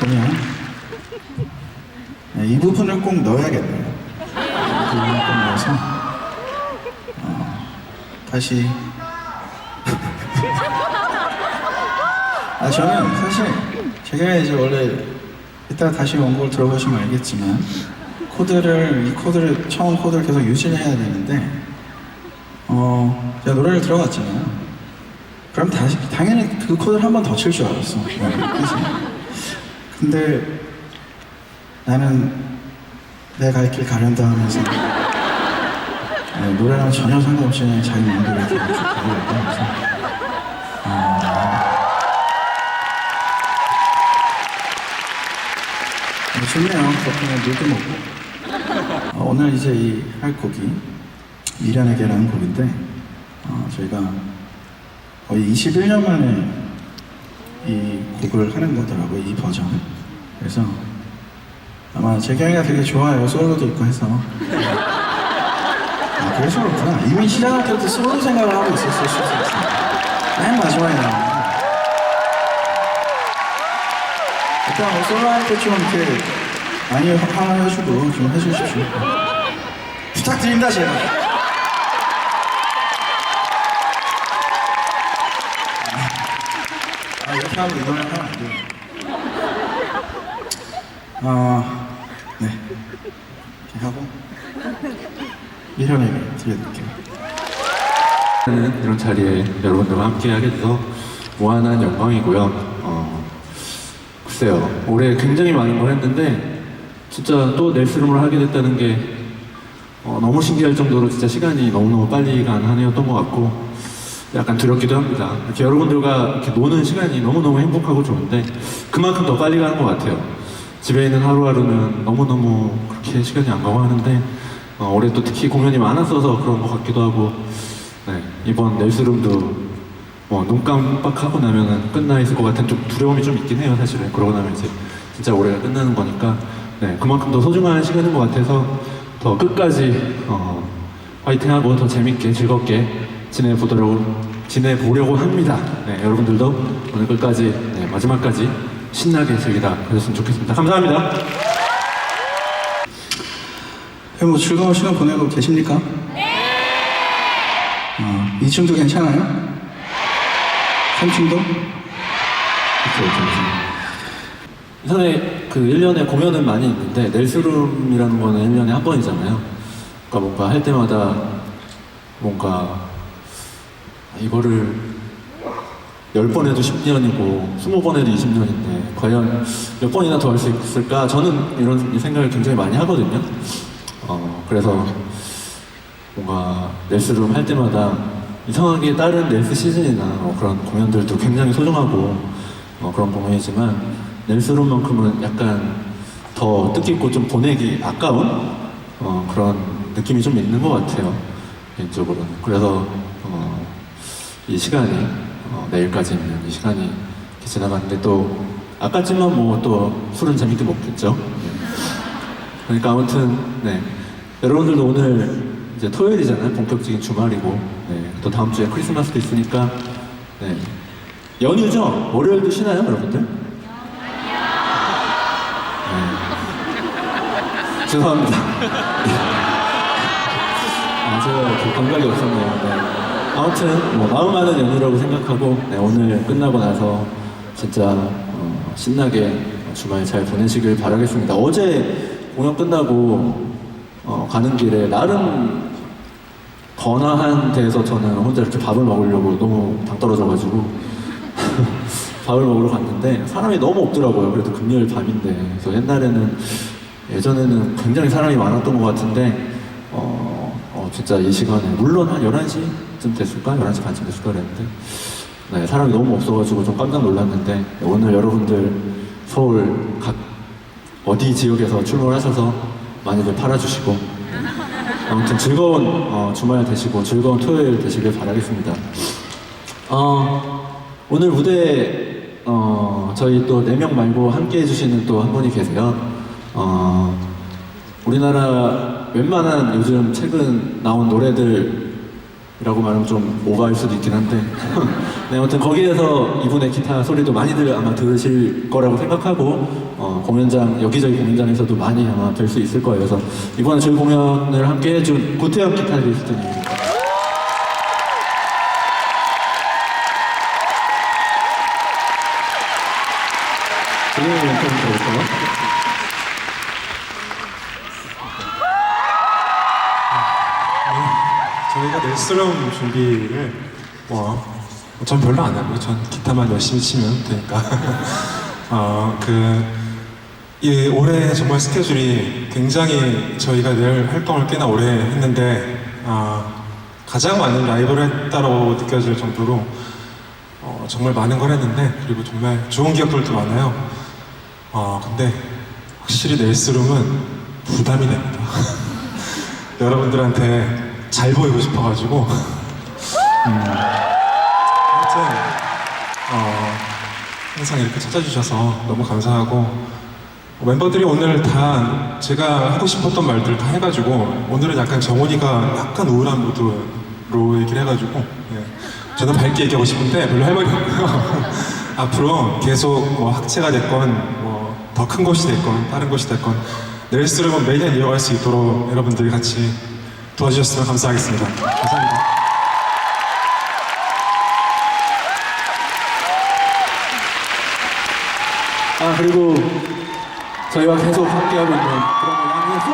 보면 네, 이 부분을 꼭 넣어야겠네요. 이 부분을 꼭 넣어서 어, 다시 아 저는 사실 제가 이제 원래 이따 다시 원곡을 들어보시면 알겠지만 코드를 이 코드를 처음 코드를 계속 유지를 해야 되는데 어 제가 노래를 들어갔잖아요. 그럼 다시 당연히 그 코드를 한 번 더 칠 줄 알았어. 네, 그치? 근데 나는 내 갈 길 가련다 하면서 네, 노래랑 전혀 상관없이 그냥 자기 마음대로 이렇게 쭉 가고 있다. 네, 좋네요. 덕분에 물도 먹고. 어, 오늘 이제 이 할 곡이 미련에게라는 곡인데 어, 저희가 거의 21년 만에 이 곡을 하는 거더라고요. 이 버전. 그래서 아마 재경이가 되게 좋아요. 솔로도 있고 해서. 아, 그래서 그렇구나. 이미 시작할 때부터 솔로 생각을 하고 있었을 수 있어요. 맨 마지막에 나오는 일단 뭐 솔로 할 때 좀 이렇게 많이 화해주고 좀 해주십시오. 부탁드립니다, 제발. 아, 이렇게 하면 이거는 하면 안 돼요. 아, 네. 이렇게 하고 미련에게 들려드릴게요. 하는 이런 자리에 여러분들과 함께 하게 돼서 무한한 영광이고요. 어, 글쎄요, 올해 굉장히 많은 걸 했는데 진짜 또 넬스룸을 하게 됐다는 게 어, 너무 신기할 정도로 진짜 시간이 너무너무 빨리 간 한 해였던 것 같고 약간 두렵기도 합니다. 이렇게 여러분들과 이렇게 노는 시간이 너무너무 행복하고 좋은데 그만큼 더 빨리 가는 것 같아요. 집에 있는 하루하루는 너무너무 그렇게 시간이 안 가고 하는데 어, 올해 또 특히 공연이 많았어서 그런 것 같기도 하고 네, 이번 넬스룸도 뭐, 눈 깜빡하고 나면은 끝나 있을 것 같은 좀 두려움이 좀 있긴 해요, 사실은. 그러고 나면 이제 진짜 올해가 끝나는 거니까, 네, 그만큼 더 소중한 시간인 것 같아서 더 끝까지, 어, 화이팅하고 더 재밌게 즐겁게 지내보도록, 지내보려고 합니다. 네, 여러분들도 오늘 끝까지, 네, 마지막까지 신나게 즐기다 가셨으면 좋겠습니다. 감사합니다. 네, 뭐 즐거운 시간 보내고 계십니까? 네. 어, 2층도 괜찮아요? 3층도? 이전에 그 1년에 공연은 많이 있는데 넬스룸이라는 거는 1년에 한 번이잖아요. 그러니까 뭔가 할 때마다 뭔가 이거를 10번 해도 10년이고 20번 해도 20년인데 과연 몇 번이나 더 할 수 있을까? 저는 이런 생각을 굉장히 많이 하거든요. 어, 그래서 뭔가 넬스룸 할 때마다 이상하게 다른 넬스 시즌이나 뭐 그런 공연들도 굉장히 소중하고 어, 그런 공연이지만 넬스룸만큼은 약간 더 뜻깊고 좀 보내기 아까운 어, 그런 느낌이 좀 있는 것 같아요 개인적으로는 그래서 어, 이 시간이 어, 내일까지 있는 이 시간이 이렇게 지나갔는데 또 아까지만 뭐 또 술은 재밌게 먹겠죠. 네. 그러니까 아무튼 네. 여러분들도 오늘 이제 토요일이잖아요. 본격적인 주말이고. 네, 또 다음 주에 크리스마스도 있으니까 네. 연휴죠? 월요일도 쉬나요 여러분들? 네. 죄송합니다. 아 제가 그 감각이 없었네요. 네. 아무튼 뭐 마음 많은 연휴라고 생각하고 네, 오늘 끝나고 나서 진짜 어, 신나게 주말 잘 보내시길 바라겠습니다. 어제 공연 끝나고 어, 가는 길에 나름 번화한 데에서 저는 혼자 이렇게 밥을 먹으려고 너무 당 떨어져가지고 밥을 먹으러 갔는데 사람이 너무 없더라고요. 그래도 금요일 밤인데 그래서 옛날에는 예전에는 굉장히 사람이 많았던 것 같은데 어, 어, 진짜 이 시간에 물론 한 11시 쯤 됐을까? 11시 반쯤 됐을까 그랬는데 네, 사람이 너무 없어가지고 좀 깜짝 놀랐는데 오늘 여러분들 서울 각 어디 지역에서 출몰하셔서 많이들 팔아주시고 아무튼 즐거운 어, 주말 되시고 즐거운 토요일 되시길 바라겠습니다. 어, 오늘 무대 어, 저희 또 네 명 말고 함께 해주시는 또 한 분이 계세요. 어, 우리나라 웬만한 요즘 최근 나온 노래들 라고 말하면 좀 오버할 수도 있긴 한데. 네, 아무튼 거기에서 이분의 기타 소리도 많이들 아마 들으실 거라고 생각하고 어, 공연장 여기저기 공연장에서도 많이 아마 될 수 있을 거예요. 그래서 이번에 저희 공연을 함께 해준 구태영 기타리스트님 넬스럼 준비를 뭐, 전 별로 안 하고요. 전 기타만 열심히 치면 되니까. 어, 그, 이 올해 정말 스케줄이 굉장히 저희가 늘 활동을 꽤나 오래 했는데, 어, 가장 많은 라이브를 했다고 느껴질 정도로 어, 정말 많은 걸 했는데, 그리고 정말 좋은 기억들도 많아요. 어, 근데 확실히 넬스룸은 부담이 됩니다. 여러분들한테 잘 보이고 싶어가지고. 음, 아무튼 어, 항상 이렇게 찾아주셔서 너무 감사하고 멤버들이 오늘 다 제가 하고 싶었던 말들 다 해가지고 오늘은 약간 정원이가 약간 우울한 모드로 얘기를 해가지고 예. 저는 밝게 얘기하고 싶은데 별로 할 말이 없고요. 앞으로 계속 뭐 학체가 됐건 뭐 더큰 곳이 됐건 다른 곳이 됐건 넬스룸은 매년 이어갈 수 있도록 여러분들이 같이 도와주셨으면 감사하겠습니다. 감사합니다. 아 그리고 저희와 계속 함께하고 있는 드라마 양현수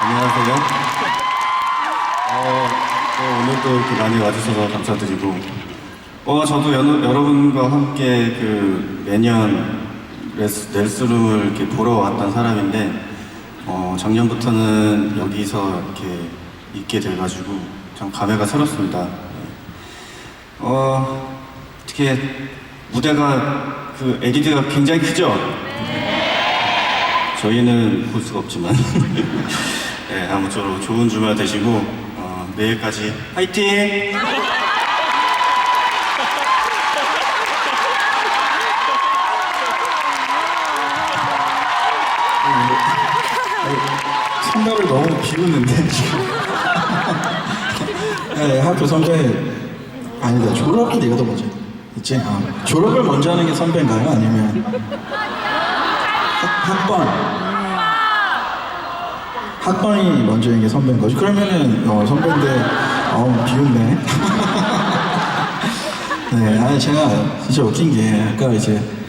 안녕하세요. 어, 어, 오늘도 이렇게 많이 와주셔서 감사드리고, 어, 저도 여, 여러분과 함께 그 매년 레스, 넬스룸을 이렇게 보러 왔던 사람인데, 어, 작년부터는 여기서 이렇게 있게 돼가지고 참 감회가 새롭습니다. 어, 어떻게 무대가 그 에디드가 굉장히 크죠? 저희는 볼 수가 없지만 네, 아무쪼록 좋은 주말 되시고 어, 내일까지 화이팅! 생각을 너무 비웃는데 지금. 네, 학교 선배 아니다 졸업을 네가 더 먼저 있지. 아, 졸업을 먼저 하는 게 선배인가요? 아니면 학, 학번 학번이 먼저인 게 선배인 거지. 그러면은 어, 선배인데 어 비웃네. 네, 아니 제가 진짜 웃긴 게 아까 이제 뭐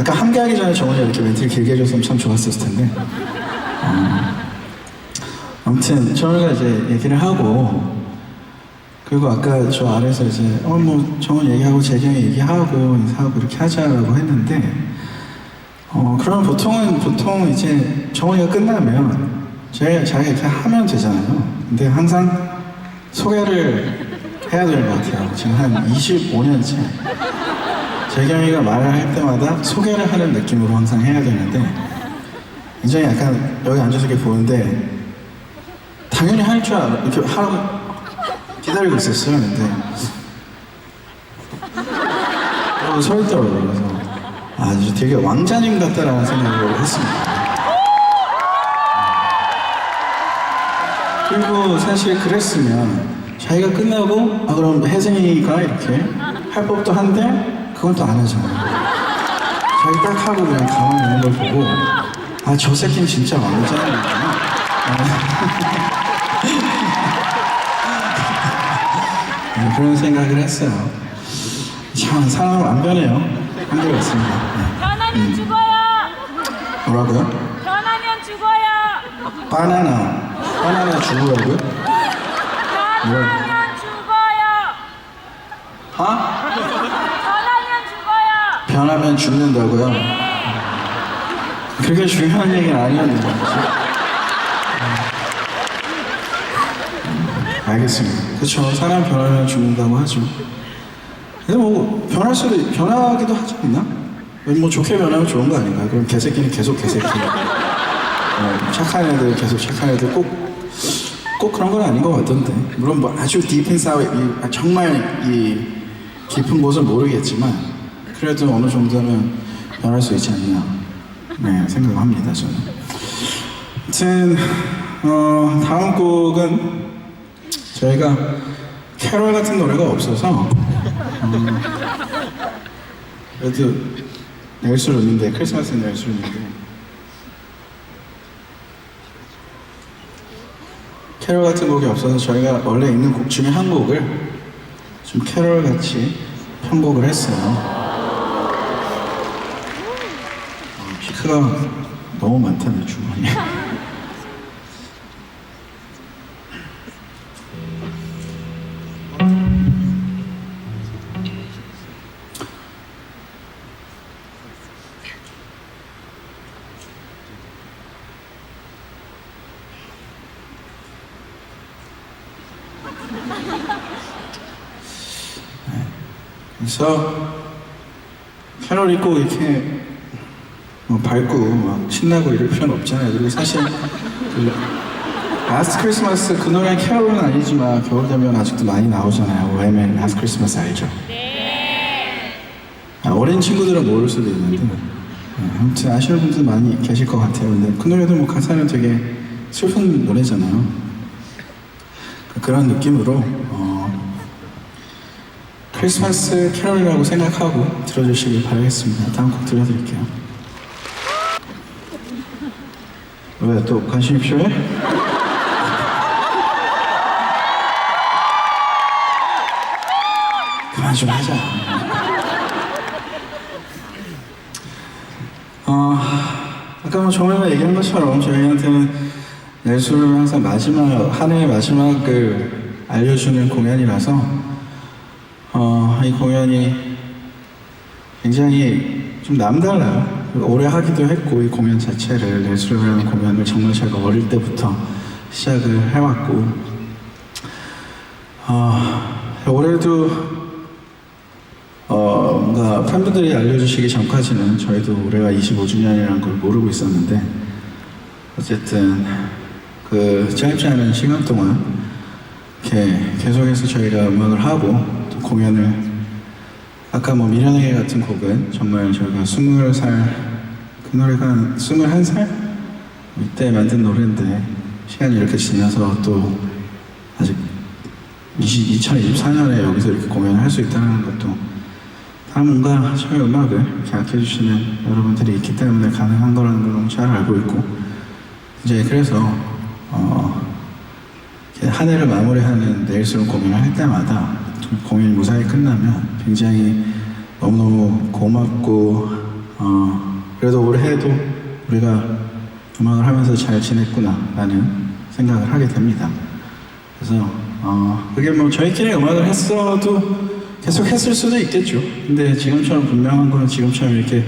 아까 함께하기 전에 정원이 이렇게 멘트를 길게 해줬으면 참 좋았을 텐데. 어, 아무튼 정원이가 이제 얘기를 하고 그리고 아까 저 아래서 이제 어 뭐 정원 얘기하고 재경이 얘기하고 인사하고 이렇게 하자라고 했는데 어 그러면 보통은 보통 이제 정원이가 끝나면 제가 자기가 이렇게 하면 되잖아요. 근데 항상 소개를 해야 될 것 같아요. 지금 한 25년째 재경이가 말을 할 때마다 소개를 하는 느낌으로 항상 해야 되는데 굉장히 약간 여기 앉아서 이렇게 보는데 당연히 할 줄 알아. 이렇게 하라고 기다리고 있었어요. 근데 그러고 서 있더라고요. 그래서 아 이제 되게 왕자님 같다라는 생각을 했습니다. 그리고 사실 그랬으면 자기가 끝나고 아 그럼 혜승이가 이렇게 할 법도 한데 그건 또 안 하잖아요 자기 딱 하고 그냥 가만히 있는 걸 보고 아 저 새끼는 진짜 왕자님이구나 네, 그런 생각을 했어요 참 사람은 안 변해요 힘들었습니다 네. 변하면 죽어요. 뭐라고요? 변하면 죽어요. 바나나 바나나 주우라고요? 변하면 죽어요. 하? 변하면 죽는다고요? 그게 중요한 얘기는 아니었는데 음, 알겠습니다 그렇죠 사람 변하면 죽는다고 하죠 근데 뭐 변할 수도 변하기도 하지 않나? 뭐 좋게 변하면 좋은 거 아닌가요? 그럼 개새끼는 계속 개새끼 어, 착한 애들 계속 착한 애들 꼭꼭 그런 건 아닌 것 같던데 물론 뭐 아주 딥인 사회 이, 정말 이 깊은 곳은 모르겠지만 그래도 어느 정도는 변할 수 있지 않나 네 생각합니다 저는 아무튼 어, 다음 곡은 저희가 캐롤 같은 노래가 없어서 음, 그래도 낼수있는데 크리스마스 낼수있는데 캐롤 같은 곡이 없어서 저희가 원래 있는 곡 중에 한 곡을 좀 캐롤 같이 편곡을 했어요. 어, 피크가 너무 많다 내 주머니에. 그래서 캐롤이 꼭 이렇게 뭐 밝고 막 신나고 이럴 필요는 없잖아요. 그리고 사실 그 라스트 크리스마스 그 노래 캐롤은 아니지만 겨울 되면 아직도 많이 나오잖아요. 웨멘 라스트 크리스마스 알죠? 아, 어린 친구들은 모를 수도 있는데 네, 아무튼 아시는 분들 많이 계실 것 같아요. 근데 그 노래도 뭐 가사는 되게 슬픈 노래잖아요. 그런 느낌으로 어, 크리스마스 캐롤이라고 생각하고 들어주시길 바라겠습니다. 다음 곡 들려드릴게요. 왜 또 관심이 필요해? 그만 좀 하자. 어, 아까 뭐 정우가 얘기한 것처럼 저희한테는 예술을 항상 마지막 한 해의 마지막을 알려주는 공연이라서 어, 이 공연이 굉장히 좀 남달라요. 오래 하기도 했고 이 공연 자체를 예술이라는 공연을 정말 제가 어릴 때부터 시작을 해왔고 어, 올해도 어, 뭔가 팬분들이 알려주시기 전까지는 저희도 올해가 25주년이라는 걸 모르고 있었는데 어쨌든 그 짧지 않은 시간 동안 이렇게 계속해서 저희가 음악을 하고 또 공연을 아까 뭐 미련의 같은 곡은 정말 저희가 스물 살그 노래가 한 스물한 살? 이때 만든 노래인데 시간이 이렇게 지나서 또 아직 2024년에 여기서 이렇게 공연을 할 수 있다는 것도 다 뭔가 저희 음악을 아껴주시는 여러분들이 있기 때문에 가능한 거라는 걸 너무 잘 알고 있고 이제 그래서 어, 한 해를 마무리하는 내일스러운 공연을 할 때마다 좀 공연이 무사히 끝나면 굉장히 너무너무 고맙고 어, 그래도 올해도 우리가 음악을 하면서 잘 지냈구나 라는 생각을 하게 됩니다. 그래서 어, 그게 뭐 저희끼리 음악을 했어도 계속 했을 수도 있겠죠. 근데 지금처럼 분명한 거는 지금처럼 이렇게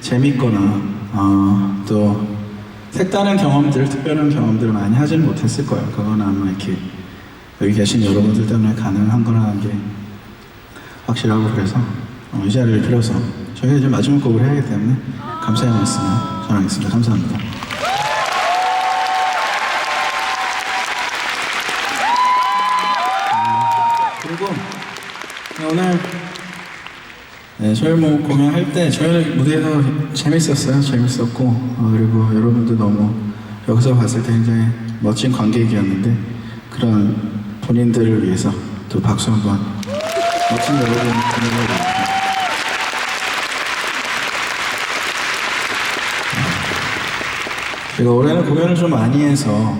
재밌거나 어, 또 색다른 경험들, 특별한 경험들을 많이 하지는 못했을 거예요. 그건 아마 이렇게 여기 계신 여러분들 때문에 가능한 거라는 게 확실하고 그래서 어, 이 자리를 빌어서 저희가 이제 마지막 곡을 해야 하기 때문에 감사의 말씀을 전하겠습니다. 감사합니다. 그리고 오늘 네, 저희 뭐 공연할 때 저희 무대에서 재밌었어요. 재밌었고 어, 그리고 여러분도 너무 여기서 봤을 때 굉장히 멋진 관객이었는데 그런 본인들을 위해서 또 박수 한번 멋진 여러분 보내드립니다. 제가 올해는 공연을 좀 많이 해서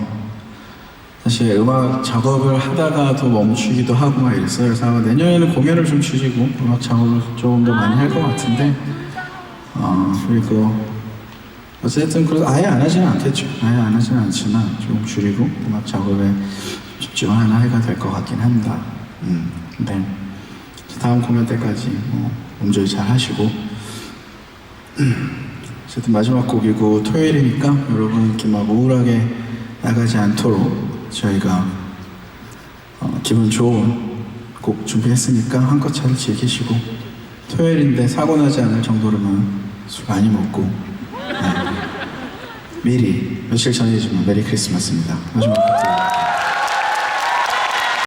사실 음악 작업을 하다가도 멈추기도 하고 막 이랬어요. 그래서 내년에는 공연을 좀 줄이고 음악 작업을 조금 더 많이 할 것 같은데 어 그리고 어쨌든 그래서 아예 안 하지는 않겠죠. 아예 안 하지는 않지만 조금 줄이고 음악 작업에 집중하는 해가 될 것 같긴 합니다. 음, 근데 다음 공연 때까지 뭐 몸조리 잘 하시고 어쨌든 마지막 곡이고 토요일이니까 여러분 이렇게 막 우울하게 나가지 않도록 저희가 어, 기분 좋은 곡 준비했으니까 한껏 잘 즐기시고 토요일인데 사고 나지 않을 정도로만 술 많이 먹고 네. 미리 며칠 전이지만 메리 크리스마스입니다. 마지막 곡